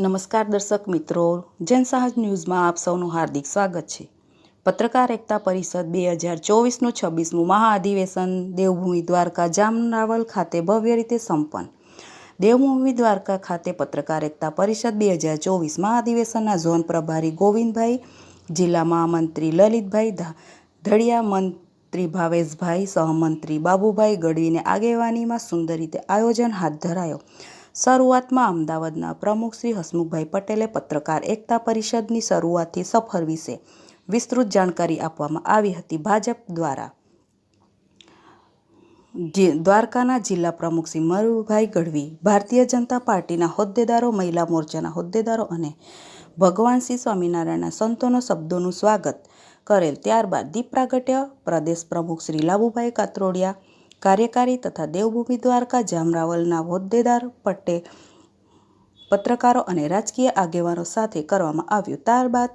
નમસ્કાર દર્શક મિત્રો, જનસાહજ ન્યૂઝમાં આપ સૌનું હાર્દિક સ્વાગત છે. પત્રકાર એકતા પરિષદ બે હજાર ચોવીસનું છવ્વીસમું મહાઅધિવેશન દેવભૂમિ દ્વારકા જામનાવલ ખાતે ભવ્ય રીતે સંપન્ન. દેવભૂમિ દ્વારકા ખાતે પત્રકાર એકતા પરિષદ બે હજાર ચોવીસ મહાઅધિવેશનના ઝોન પ્રભારી ગોવિંદભાઈ, જિલ્લા મહામંત્રી લલિતભાઈ ધડિયા મંત્રી ભાવેશભાઈ, સહમંત્રી બાબુભાઈ ગઢવીને આગેવાનીમાં સુંદર રીતે આયોજન હાથ ધરાયો. શરૂઆતમાં અમદાવાદના પ્રમુખ શ્રી હસમુખભાઈ પટેલે પત્રકાર એકતા પરિષદની શરૂઆતથી સફર વિશે વિસ્તૃત જાણકારી આપવામાં આવી હતી. ભાજપ દ્વારા દ્વારકાના જિલ્લા પ્રમુખ શ્રી મયુરભાઈ ગઢવી, ભારતીય જનતા પાર્ટીના હોદ્દેદારો, મહિલા મોરચાના હોદ્દેદારો અને ભગવાન શ્રી સ્વામિનારાયણના સંતોનો શબ્દોનું સ્વાગત કરેલ. ત્યારબાદ દીપ પ્રાગટ્ય પ્રદેશ પ્રમુખ શ્રી લાભુભાઈ કાત્રોડિયા કાર્યકારી તથા દેવભૂમિ દ્વારકા જામરાવલના હોદ્દેદાર પટ્ટે પત્રકારો અને રાજકીય આગેવાનો સાથે કરવામાં આવ્યું. ત્યારબાદ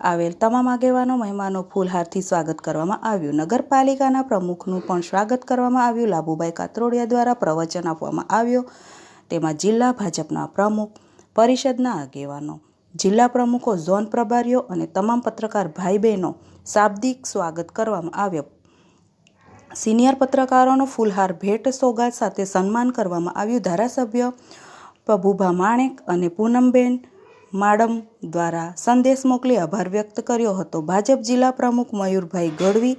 આવેલ તમામ આગેવાનો, મહેમાનો ફૂલહારથી સ્વાગત કરવામાં આવ્યું. નગરપાલિકાના પ્રમુખનું પણ સ્વાગત કરવામાં આવ્યું. લાભુભાઈ કાતરોડિયા દ્વારા પ્રવચન આપવામાં આવ્યો. તેમાં જિલ્લા ભાજપના પ્રમુખ, પરિષદના આગેવાનો, જિલ્લા પ્રમુખો, ઝોન પ્રભારીઓ અને તમામ પત્રકાર ભાઈ બહેનો શાબ્દિક સ્વાગત કરવામાં આવ્યો. સિનિયર પત્રકારોનો ફૂલહાર ભેટ સોગાદ સાથે સન્માન કરવામાં આવ્યું. ધારાસભ્ય પ્રભુભા માણેક અને પૂનમબેન માડમ દ્વારા સંદેશ મોકલી આભાર વ્યક્ત કર્યો હતો. ભાજપ જિલ્લા પ્રમુખ મયુરભાઈ ગઢવી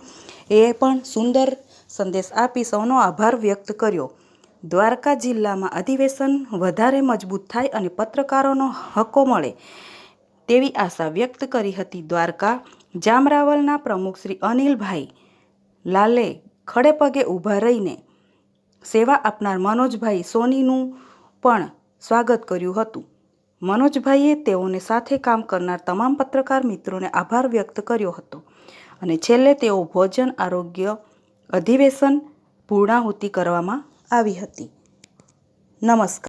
એ પણ સુંદર સંદેશ આપી સૌનો આભાર વ્યક્ત કર્યો. દ્વારકા જિલ્લામાં અધિવેશન વધારે મજબૂત થાય અને પત્રકારોનો હકો મળે તેવી આશા વ્યક્ત કરી હતી. દ્વારકા જામરાવલના પ્રમુખ શ્રી અનિલભાઈ લાલે ખડે પગે ઊભા રહીને સેવા આપનાર મનોજભાઈ સોનીનું પણ સ્વાગત કર્યું હતું. મનોજભાઈએ તેઓને સાથે કામ કરનાર તમામ પત્રકાર મિત્રોને આભાર વ્યક્ત કર્યો હતો અને છેલ્લે તેઓ ભોજન, આરોગ્ય અધિવેશન પૂર્ણાહુતિ કરવામાં આવી હતી. નમસ્કાર.